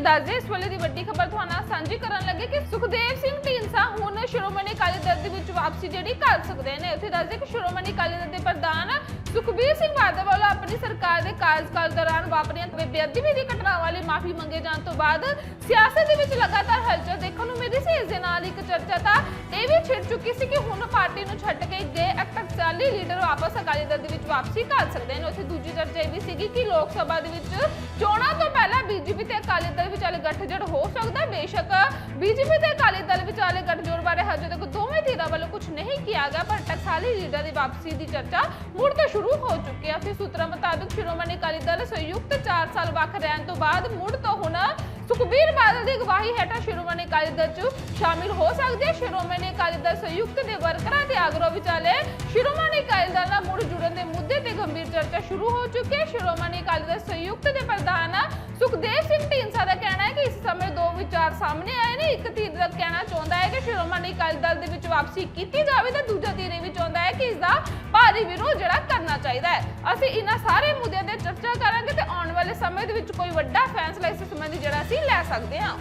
ਦੱਸਦੇ ਇਸ ਵੇਲੇ ਦੀ ਵੱਡੀ ਖਬਰ ਤੁਹਾਨੂੰ ਸਾਂਝੀ ਕਰਨ ਲੱਗੇ ਕਿ ਸੁਖਦੇਵ ਸਿੰਘ ਢੀਂਡਸਾ ਹੁਣ ਸ਼੍ਰੋਮਣੀ ਅਕਾਲੀ ਦਲ ਦੇ ਵਿੱਚ ਵਾਪਸੀ ਜਿਹੜੀ ਕਰ ਸਕਦੇ ਨੇ। ਉੱਥੇ ਦੱਸਦੇ ਕਿ ਸ਼੍ਰੋਮਣੀ ਅਕਾਲੀ ਦਲ ਦੇ ਪ੍ਰਧਾਨ ਸੁਖਬੀਰ ਸਿੰਘ ਬਾਦਲ ਵੱਲੋਂ ਆਪਣੀ ਸਰਕਾਰ ਦੇ ਕਾਰਜਕਾਲ ਦੌਰਾਨ ਵਾਪਰੀਆਂ ਬੇਅਦਬੀ ਦੀ ਘਟਨਾਵਾਂ ਲਈ ਮਾਫੀ ਮੰਗੇ ਜਾਣ ਤੋਂ ਬਾਅਦ ਸਿਆਸਤ ਦੇ ਵਿੱਚ ਲਗਾਤਾਰ ਹਲਚਲ ਦੇਖਣ ਨੂੰ ਮਿਲੀ ਸੀ। ਇਸ ਦੇ ਨਾਲ ਇੱਕ ਚਰਚਾ ਤਾਂ ਇਹ ਵੀ ਛਿੜ ਚੁੱਕੀ ਸੀ ਕਿ ਹੁਣ ਪਾਰਟੀ ਨੂੰ ਛੱਡ ਕੇ ਗਏ ਅਕਤਸਾਲੀ ਲੀਡਰ ਵਾਪਸ ਅਕਾਲੀ ਦਲ ਦੇ ਵਿੱਚ ਵਾਪਸੀ ਕਰ ਸਕਦੇ ਨੇ। ਉੱਥੇ ਦੂਜੀ ਚਰਚਾ ਇਹ ਵੀ ਸੀਗੀ ਕਿ ਲੋਕ ਸਭਾ ਦੇ ਵਿੱਚ ਗੱਠਜੋੜ ਹੋ ਸਕਦਾ ਬੇਸ਼ੱਕ ਬੀਜੇਪੀ ਤੇ ਅਕਾਲੀ ਦਲ ਵਿਚਾਲੇ ਗੱਠਜੋੜ ਬਾਰੇ ਹਜੇ ਤੱਕ ਦੋਵੇਂ ਧਿਰਾਂ ਵੱਲੋਂ ਕੁਝ ਨਹੀਂ ਕਿਹਾ ਗਿਆ, ਪਰ ਟਕਸਾਲੀ ਲੀਡਰ ਦੀ ਵਾਪਸੀ ਦੀ ਚਰਚਾ ਮੁੜ ਤੋਂ ਸ਼ੁਰੂ ਹੋ ਚੁੱਕੀ ਹੈ। ਤੇ ਸੂਤਰਾਂ ਮੁਤਾਬਕ ਸ਼੍ਰੋਮਣੀ ਅਕਾਲੀ ਦਲ ਸੰਯੁਕਤ 4 ਸਾਲ ਵੱਖ ਰਹਿਣ ਤੋਂ ਬਾਅਦ ਮੁੜ ਤੋਂ ਹੁਣ ਸੁਖਬੀਰ ਬਾਦਲ ਦੀ ਅਗਵਾਈ ਹੇਠਾਂ ਸ਼੍ਰੋਮਣੀ ਅਕਾਲੀ ਦਲ 'ਚ ਸ਼ਾਮਿਲ ਹੋ ਸਕਦੇ ਹੈ। ਸ਼੍ਰੋਮਣੀ ਅਕਾਲੀ ਦਲ ਸੰਯੁਕਤ ਦੇ ਵਰਕਰਾਂ ਤੇ ਆਗਰੋ ਵਿਚਾਲੇ ਸ਼੍ਰੋਮਣੀ ਅਕਾਲੀ ਦਲ ਨਾਲ ਮੁੜ ਜੁੜਨ ਦੇ ਮੁੱਦੇ ਤੇ ਗੰਭੀਰ ਚਰਚਾ ਸ਼ੁਰੂ ਹੋ ਚੁੱਕੀ ਹੈ। ਸ਼੍ਰੋਮਣੀ ਅਕਾਲੀ ਦਲ ਸੰਯੁਕਤ ਦੇ ਵਿਚਾਰ ਸਾਹਮਣੇ ਆਏ ਨੇ, ਇੱਕ ਧਿਰ ਦਾ ਕਹਿਣਾ ਚਾਹੁੰਦਾ ਹੈ ਕਿ ਸ਼੍ਰੋਮਣੀ ਅਕਾਲੀ ਦਲ ਦੇ ਵਿੱਚ ਵਾਪਸੀ ਕੀਤੀ ਜਾਵੇ ਤੇ ਦੂਜਾ ਧਿਰ ਇਹ ਵੀ ਚਾਹੁੰਦਾ ਹੈ ਕਿ ਇਸ ਦਾ ਭਾਰੀ ਵਿਰੋਧ ਜਿਹੜਾ ਕਰਨਾ ਚਾਹੀਦਾ ਹੈ। ਅਸੀਂ ਇਹਨਾਂ ਸਾਰੇ ਮੁੱਦਿਆਂ ਤੇ ਚਰਚਾ ਕਰਾਂਗੇ ਤੇ ਆਉਣ ਵਾਲੇ ਸਮੇਂ ਦੇ ਵਿੱਚ ਕੋਈ ਵੱਡਾ ਫੈਸਲਾ ਇਸ ਸੰਬੰਧੀ ਜਿਹੜਾ ਅਸੀਂ ਲੈ ਸਕਦੇ ਹਾਂ।